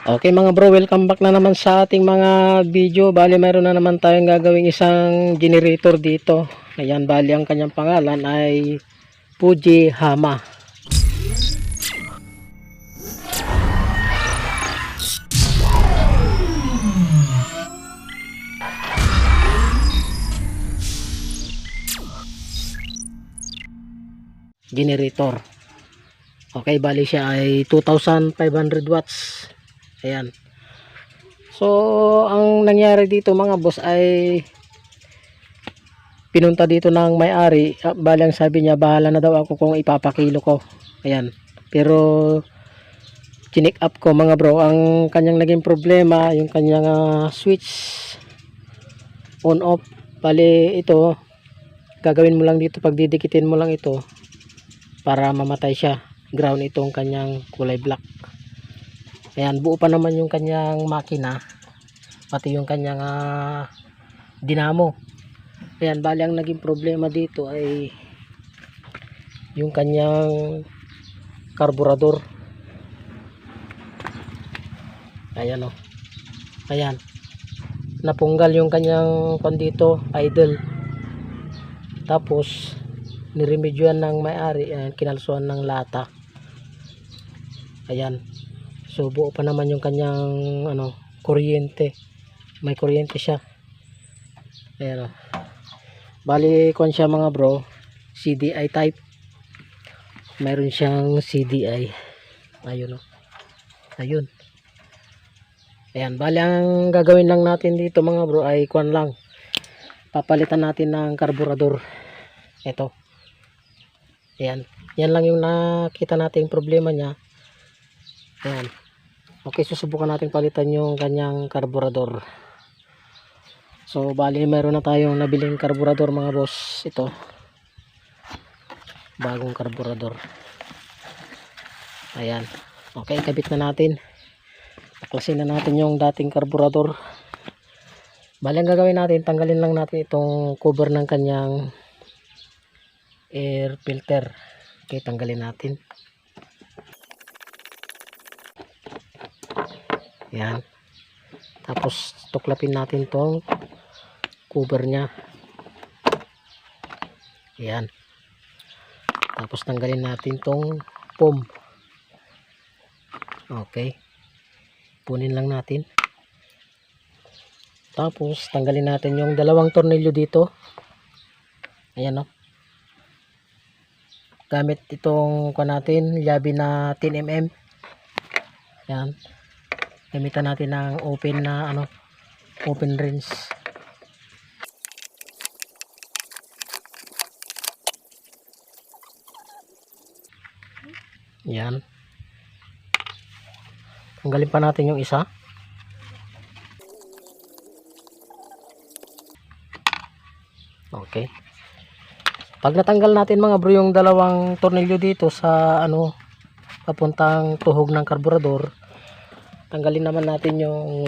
Okay mga bro, welcome back na naman sa ating mga video. Bali mayroon na naman tayong gagawing isang generator dito. Ayan, bali ang kanyang pangalan ay Fuji Hama. Generator. Okay, bali siya ay 2,500 watts. Ayan. So, ang nangyari dito mga boss ay pinunta dito ng may-ari. Ah, Bali ang sabi niya, bahala na daw ako kung ipapakilo ko. Ayan. Pero, chinik up ko mga bro. Ang kanyang naging problema, yung kanyang ah, switch on off. Bali ito, gagawin mo lang dito, pag didikitin mo lang ito para mamatay siya. Ground itong kanyang kulay black. Ayan, buo pa naman yung kanyang makina. Pati yung kanyang ah, dinamo. Ayan, bali ang naging problema dito ay yung kanyang karburador. Ayan o. Ayan. Napunggal yung kanyang pan dito, idle. Tapos, niremedyohan ng may-ari, kinalsuan ng lata. Ayan. So buo pa naman yung kanyang ano, kuryente. May kuryente siya. Ayan o. Bali kon siya mga bro, CDI type. Meron siyang CDI. Ayun o. Ayun. Ayan, bali ang gagawin lang natin dito mga bro ay kwan lang. Papalitan natin ng karburador. Ito. Ayan. Yan lang yung nakita nating problema niya. Ayan. Okay, susubukan natin palitan yung kanyang karburador. So, bali meron na tayong nabiling karburador mga boss. Ito. Bagong karburador. Ayan. Okay, kabit na natin. Taklasin na natin yung dating karburador. Bali ang gagawin natin, tanggalin lang natin itong cover ng kanyang air filter. Okay, tanggalin natin. Yan. Tapos tuklapin natin tong cover niya. Yan. Tapos tanggalin natin tong foam. Okay. Punin lang natin. Tapos tanggalin natin yung dalawang tornilyo dito. Ayan o. Gamit itong kwa natin, yabi na 10mm. Yan gamitan natin ng open na ano open rinse. Yan. Tanggalin pa natin yung isa. Okay. Pag natanggal natin mga bro yung dalawang tornilyo dito sa ano papuntang tuhog ng karburador tanggalin naman natin yung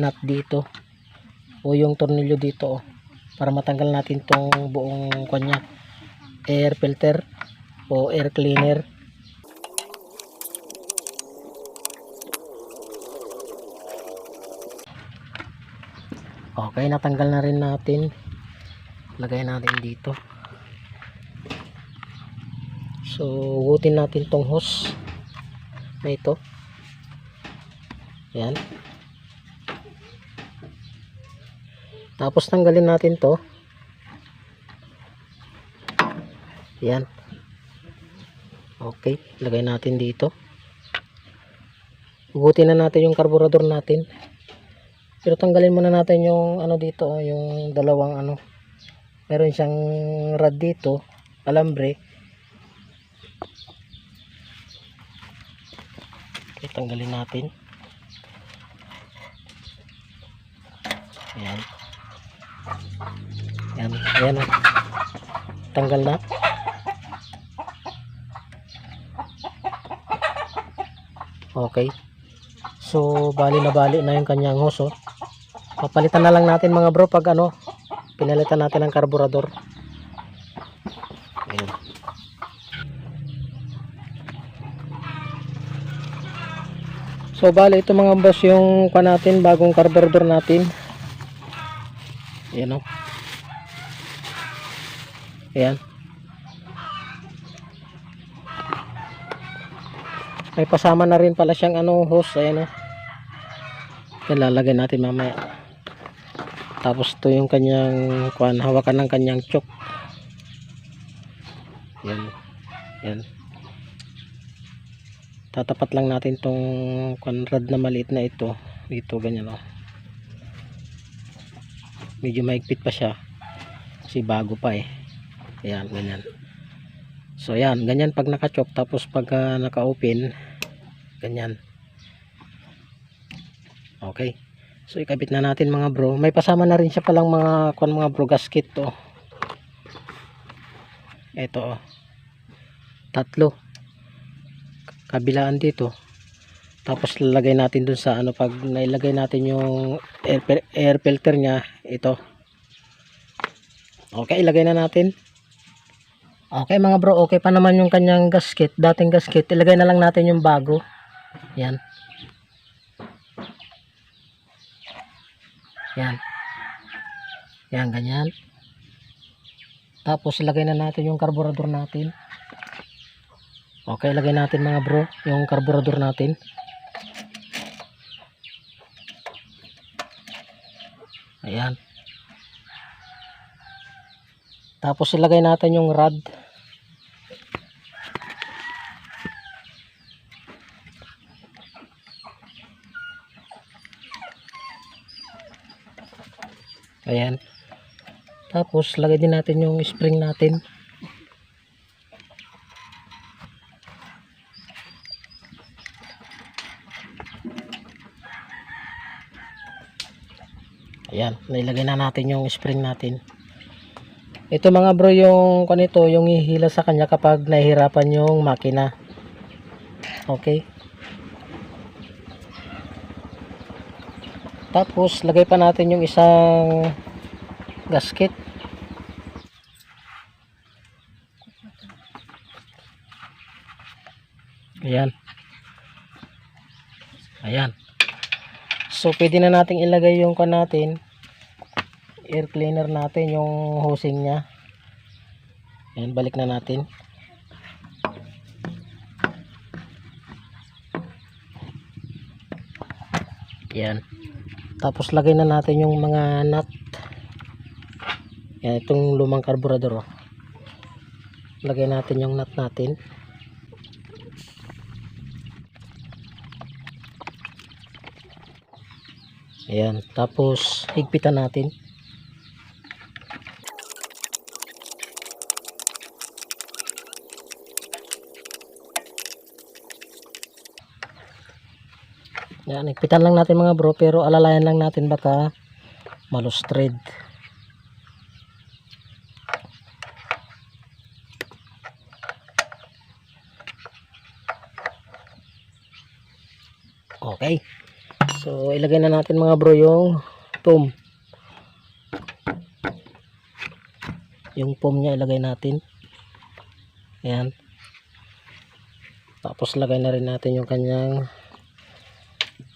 nut dito. O yung tornilyo dito oh, para matanggal natin tong buong kanya air filter o air cleaner. Okay natanggal na rin natin. Lagay natin dito. So hugutin natin tong hose na ito yan tapos tanggalin natin to. Yan okay lagay natin dito. Hugutin na natin yung karburador natin. Pero tanggalin muna natin yung ano dito oh, yung dalawang ano. Meron siyang rod dito alambre. Okay, tanggalin natin Ayan. Ayan. Ayan. Tanggal na. Okay. So, bali na bali na yung kanyang hose. Papalitan na lang natin mga bro pag ano, pinalitan natin ang karburador. Ayan. So bali ito mga boss yung pa natin bagong carburetor natin. Ayan o. Ayan. May pasama na rin pala siyang ano hose. Ayan o. Yan lalagay natin mamaya. Tapos ito yung kanyang kuan, hawakan ng kanyang choke. Yan. Yan. Tatapat lang natin tong kuan rod na maliit na ito. Dito ganyan oh. Medyo maigpit pa siya. Kasi bago pa eh. Ayan, ganyan. So ayan, ganyan pag naka-choke tapos pag ah, naka-open, ganyan. Okay. So ikabit na natin mga bro. May pasama na rin siya palang mga kuan mga bro gasket to. Ito oh. Tatlo. Kabilaan dito. Tapos lalagay natin dun sa ano pag nailagay natin yung air, air filter niya, ito. Okay, ilagay na natin. Okay mga bro, okay pa naman yung kanyang gasket, dating gasket. Ilagay na lang natin yung bago. Yan. Yan. Yan, ganyan. Tapos ilagay na natin yung carburetor natin. Okay, ilagay natin mga bro, yung carburetor natin. Ayan. Tapos ilagay natin yung rod. Ayan. Tapos lagay din natin yung spring natin. Ayan, nailagay na natin yung spring natin. Ito mga bro yung kanito, yung ihila sa kanya kapag nahihirapan yung makina. Okay. Tapos lagay pa natin yung isang gasket. Ayan. Ayan. So pwede na nating ilagay yung kan natin air cleaner natin yung hosing niya. Ayan, balik na natin. Ayan. Tapos lagay na natin yung mga nut. Yan, itong lumang carburetor. Oh. Lagay natin yung nut natin. Ayan. Tapos, higpitan natin. Yan, higpitan lang natin mga bro, pero alalayan lang natin baka malustred. Okay. So, ilagay na natin mga bro yung foam. Yung foam niya ilagay natin. Ayan. Tapos lagay na rin natin yung kanyang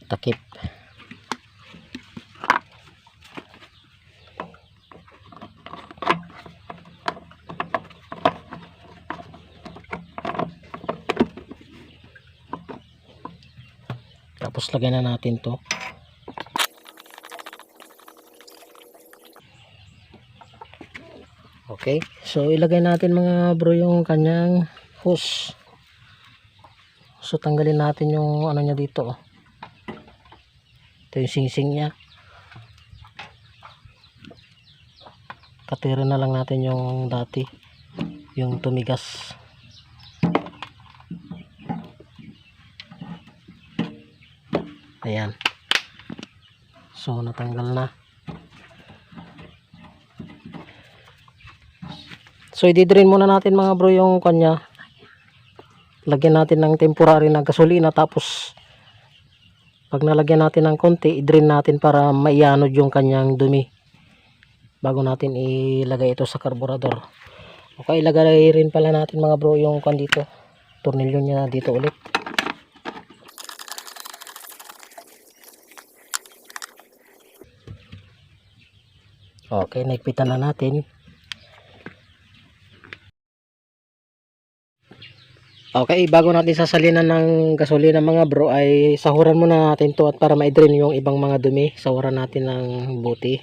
takip. Tapos lagay na natin to. Okay. So ilagay natin mga bro yung kanyang hose. So tanggalin natin yung ano niya dito. Oh. Ito yung singsing niya. Katira na lang natin yung dati. Yung tumigas. Ayan. So, natanggal na. So, i-drain muna natin mga bro yung kanya. Lagyan natin ng temporary na gasolina tapos pag nalagyan natin ng konti, i-drain natin para maianod yung kanyang dumi bago natin ilagay ito sa carburetor. Okay, ilagay rin pala natin mga bro yung kan dito. Tornilyo niya dito ulit. Okay, naigpitan na natin. Okay, bago natin sasalinan ng gasolina mga bro ay sahuran muna natin to at para ma-drain yung ibang mga dumi, sahuran natin ng buti.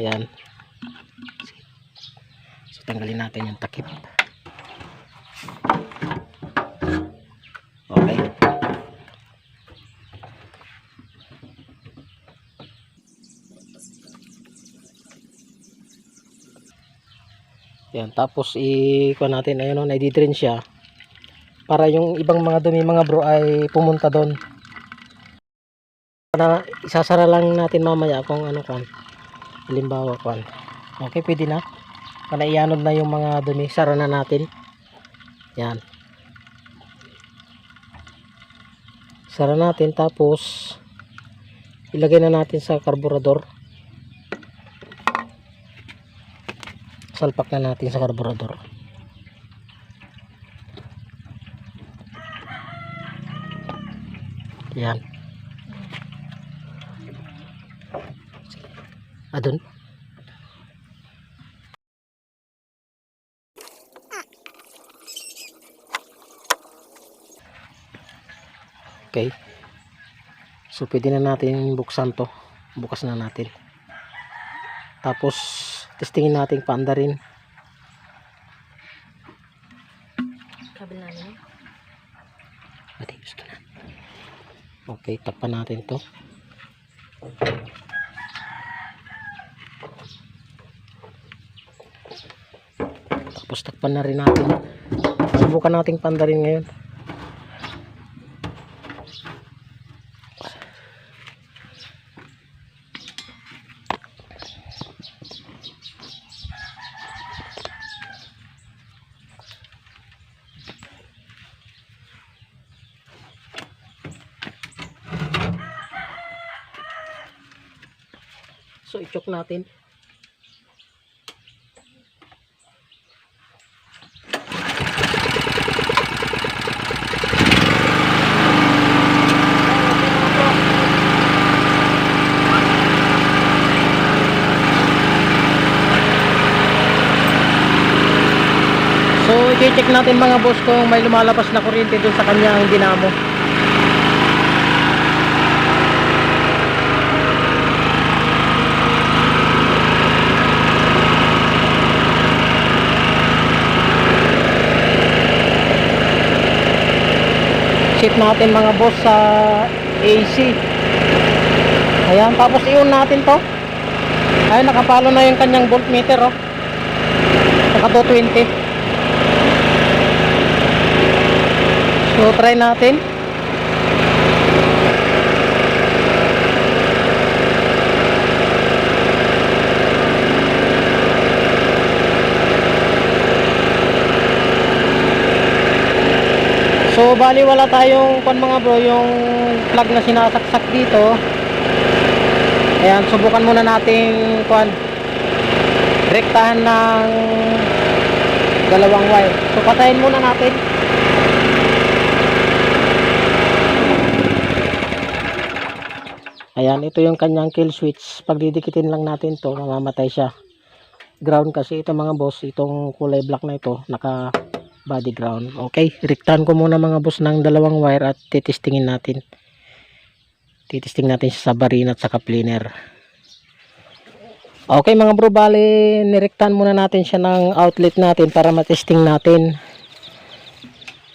Ayan. So tanggalin natin yung takip. Okay. Yan, tapos i-kuha natin, ayun o, naididrain siya. Para yung ibang mga dumi mga bro ay pumunta doon. Para isasara lang natin mamaya kung ano kan. Halimbawa kan. Okay, pwede na. Para ianod na yung mga dumi, sara na natin. Yan. Sara natin tapos ilagay na natin sa karburador. Salpak na natin sa karburador. Yan. Adun. Okay. So pwede na natin buksan to. Bukas na natin. Tapos testingin natin paanda rin Kabila na. Pati gusto na. Okay, takpan natin to. Tapos takpan na rin natin. Subukan nating panda rin ngayon. So, i-choke natin. So, i-check natin mga boss kung may lumalabas na kuryente dun sa kanyang dinamo. Shift natin mga boss sa AC. Ayan, tapos i-on natin to. Ayun, nakapalo na yung kanyang voltmeter, oh. Naka 220. So, try natin. So, bali wala tayong kon mga bro, yung plug na sinasaksak dito. Ayan, subukan muna nating kon rektahan ng dalawang wire. So, patayin muna natin. Ayan, ito yung kanyang kill switch. Pag didikitin lang natin to, mamamatay siya. Ground kasi ito mga boss, itong kulay black na ito, naka body ground. Okay, rektahan ko muna mga boss ng dalawang wire at titestingin natin. Titesting natin sa barin at sa cleaner. Okay mga bro, bali nirektahan muna natin siya ng outlet natin para matesting natin.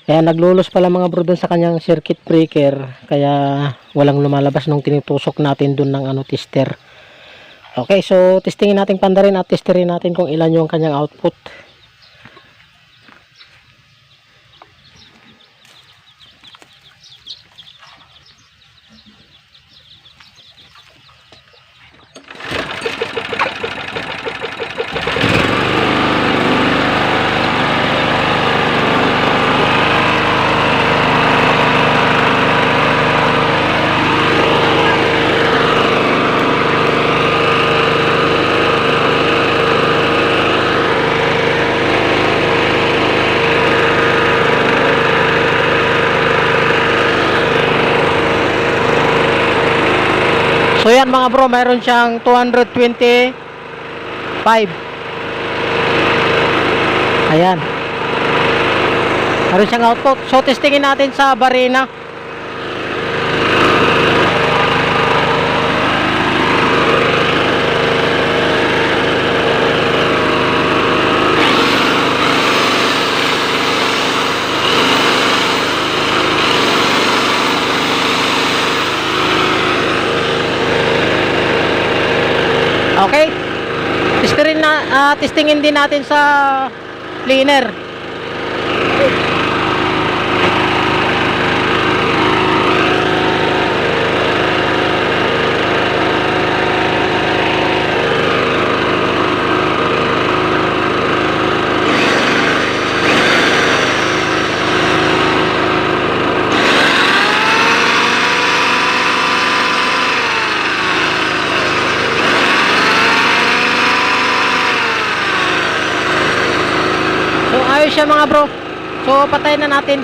Kaya naglulos pala mga bro dun sa kanyang circuit breaker. Kaya walang lumalabas nung tinutusok natin dun ng ano tester. Okay, so testingin natin panda rin at testerin natin kung ilan yung kanyang output. Mga bro, mayroon siyang 225. Ayan. Mayroon siyang output. So testingin natin sa barina. Okay. Testingin na ah, testingin din natin sa cleaner. So ayos siya mga bro. So patayin na natin.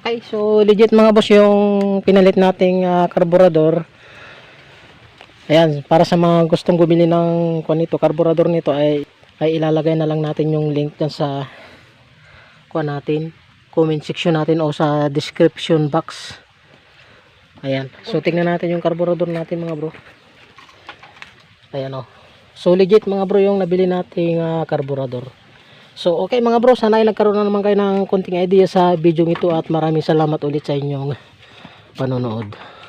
Okay, so legit mga boss yung pinalit nating ah, karburador. Ayan, para sa mga gustong bumili ng kuan nito, karburador nito ay ay ilalagay na lang natin yung link dyan sa kuan natin, comment section natin o sa description box. Ayan. So tingnan natin yung karburador natin mga bro. Ayan oh. So legit mga bro yung nabili nating ah, karburador. So okay mga bro, sana ay nagkaroon na naman kayo ng konting idea sa video ito at maraming salamat ulit sa inyong panonood.